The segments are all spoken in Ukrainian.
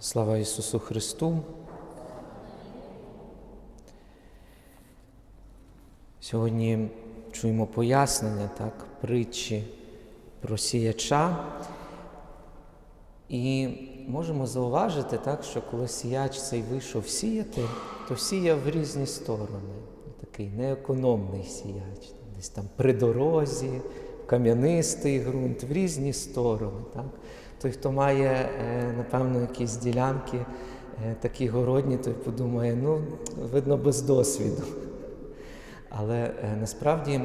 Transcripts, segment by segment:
Слава Ісусу Христу. Сьогодні чуємо пояснення, так, притчі про сіяча. І можемо зауважити, так, що коли сіяч цей вийшов сіяти, то сіяв в різні сторони. Такий неекономний сіяч, десь там при дорозі, кам'янистий ґрунт, в різні сторони. Так. Той, хто має, е, напевно, якісь ділянки е, такі городні, той подумає, ну, видно, без досвіду. Але е, насправді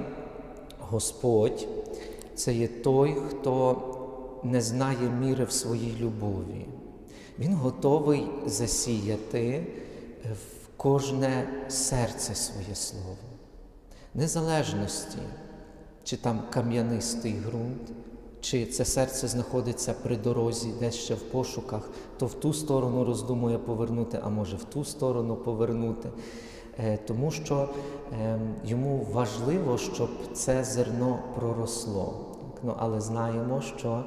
Господь це є той, хто не знає міри в своїй любові. Він готовий засіяти в кожне серце своє слово, незалежності, чи там кам'янистий ґрунт, чи це серце знаходиться при дорозі, десь ще в пошуках, то в ту сторону роздумує повернути, а може в ту сторону повернути. Е, Тому що е, йому важливо, щоб це зерно проросло. Ну, але знаємо, що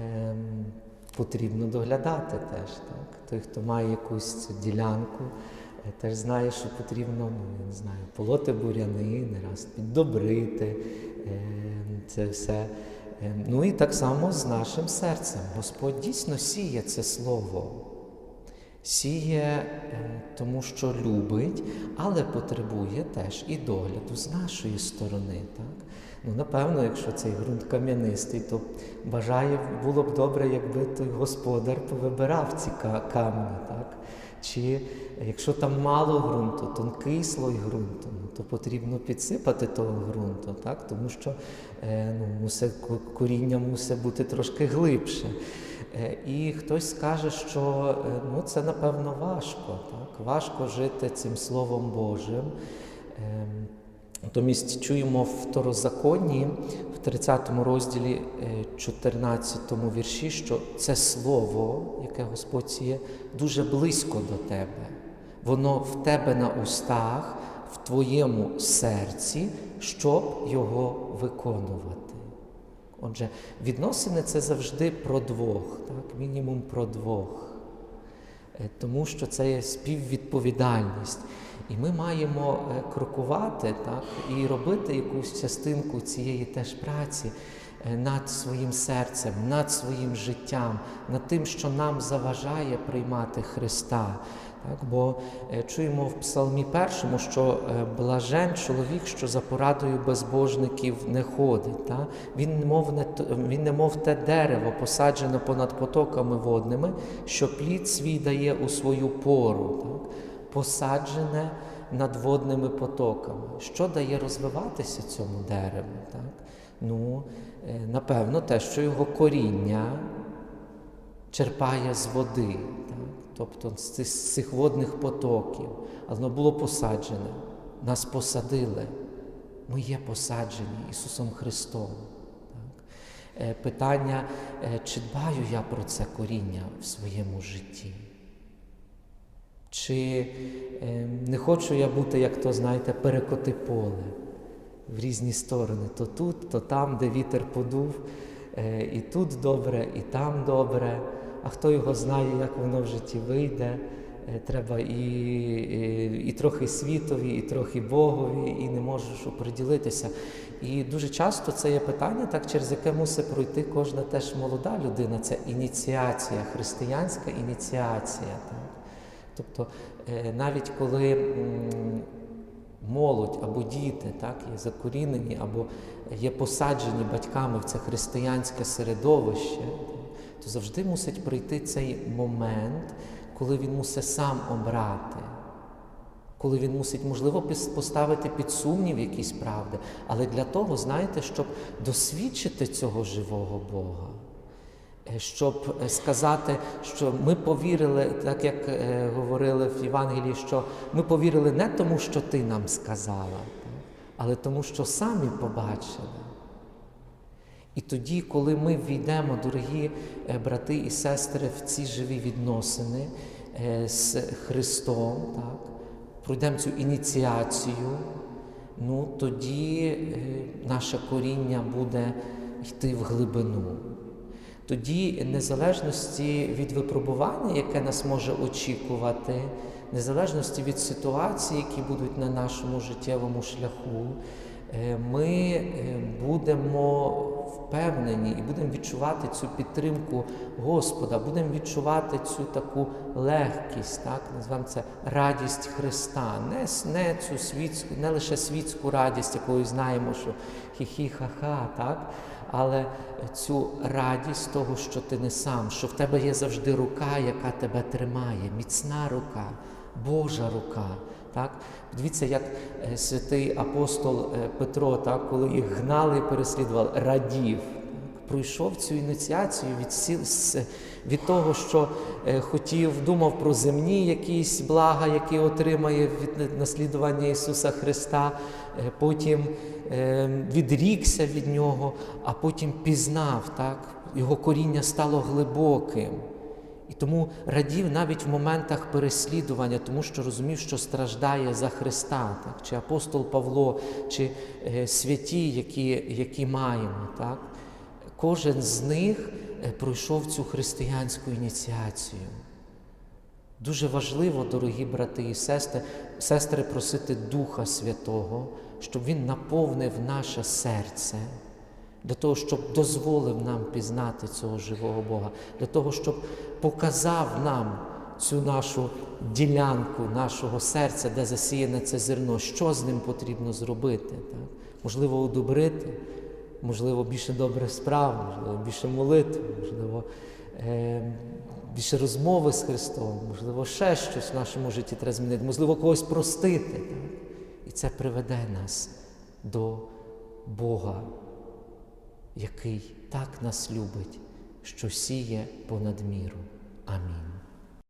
е, потрібно доглядати теж. Так? Той, хто має якусь ділянку, теж знає, що потрібно ну, не знаю, полоти буряни, не раз піддобрити е, це все. Е, Ну і так само з нашим серцем. Господь дійсно сіє це слово. Сіє, е, тому що любить, але потребує теж і догляду з нашої сторони. Так? Ну, напевно, якщо цей ґрунт кам'янистий, то бажаю, було б добре, якби той господар повибирав ці ка- камні. Так? Чи якщо там мало ґрунту, тонкий слой ґрунту, ну, то потрібно підсипати того ґрунту, так? тому що е, ну, мусе, коріння мусить бути трошки глибше. Е, І хтось скаже, що е, ну, це напевно важко, так? важко жити цим Словом Божим. Ем, Натомість чуємо в Второзаконні, в 30 розділі, е, 14 вірші, що це слово, яке Господь сіє, дуже близько до тебе. Воно в тебе на устах, в твоєму серці, щоб його виконувати. Отже, відносини це завжди про двох, так? мінімум про двох. Е, Тому що це є співвідповідальність. І ми маємо е, крокувати так, і робити якусь частинку цієї теж праці е, над своїм серцем, над своїм життям, над тим, що нам заважає приймати Христа. Так, бо е, чуємо в Псалмі першому, що е, блажен чоловік, що за порадою безбожників не ходить. Та? Він, немов не, він немов те дерево, посаджене понад потоками водними, що плід свій дає у свою пору, так? посаджене над водними потоками. Що дає розвиватися цьому дереву? Так? Ну, е, напевно, те, що його коріння черпає з води, так? тобто з цих, водних потоків. Але воно було посаджене, нас посадили. Ми є посаджені Ісусом Христом. Так? Е, Питання, е, чи дбаю я про це коріння в своєму житті? Чи е, не хочу я бути, як то, знаєте, перекоти поле в різні сторони, то тут, то там, де вітер подув, і тут добре, і там добре. А хто його знає, як воно в житті вийде, Е, треба і, і, і трохи світові, і трохи Богові, і не можеш оприділитися. І дуже часто це є питання, так, через яке мусить пройти кожна теж молода людина. Це ініціація, християнська ініціація. Так? Тобто, е, навіть коли молодь або діти так, є закорінені, або є посаджені батьками в це християнське середовище, то завжди мусить прийти цей момент, коли він мусить сам обрати, коли він мусить, можливо, поставити під сумнів якісь правди, але для того, знаєте, щоб досвідчити цього живого Бога. Е, Щоб е, сказати, що ми повірили, так як е, говорили в Євангелії, що ми повірили не тому, що ти нам сказала, але тому, що самі побачили. І тоді, коли ми війдемо, дорогі е, брати і сестри, в ці живі відносини е, з Христом, так, пройдемо цю ініціацію, ну тоді е, наше коріння буде йти в глибину. тоді, незалежності від випробування, яке нас може очікувати, незалежності від ситуацій, які будуть на нашому життєвому шляху, е, ми е, будемо впевнені і будемо відчувати цю підтримку Господа, будемо відчувати цю таку легкість, так? Називаємо це радість Христа, не, не цю світську, не лише світську радість, якою знаємо, що хі-хі-ха-ха, так. Але цю радість того, що ти не сам, що в тебе є завжди рука, яка тебе тримає, міцна рука, Божа рука. Так? Дивіться, як е, святий апостол е, Петро, так, коли їх гнали і переслідували, радів. Пройшов цю ініціацію від, сіл, від того, що е, хотів, думав про земні якісь блага, які отримає від наслідування Ісуса Христа, потім відрікся від нього, а потім пізнав, так? його коріння стало глибоким. І тому радів навіть в моментах переслідування, тому що розумів, що страждає за Христа, так? чи апостол Павло, чи е, святі, які, які маємо. Так? Кожен з них е, пройшов цю християнську ініціацію. Дуже важливо, дорогі брати і сестри, сестри, просити Духа Святого, щоб Він наповнив наше серце, для того, щоб дозволив нам пізнати цього живого Бога, для того, щоб показав нам цю нашу ділянку нашого серця, де засіяне це зерно, що з ним потрібно зробити. Так? Можливо, удобрити, можливо, більше добрих справ, можливо, більше молитв, можливо, е, більше розмови з Христом, можливо, ще щось в нашому житті треба змінити, можливо, когось простити. І це приведе нас до Бога, який так нас любить, що сіє понад міру. Амінь.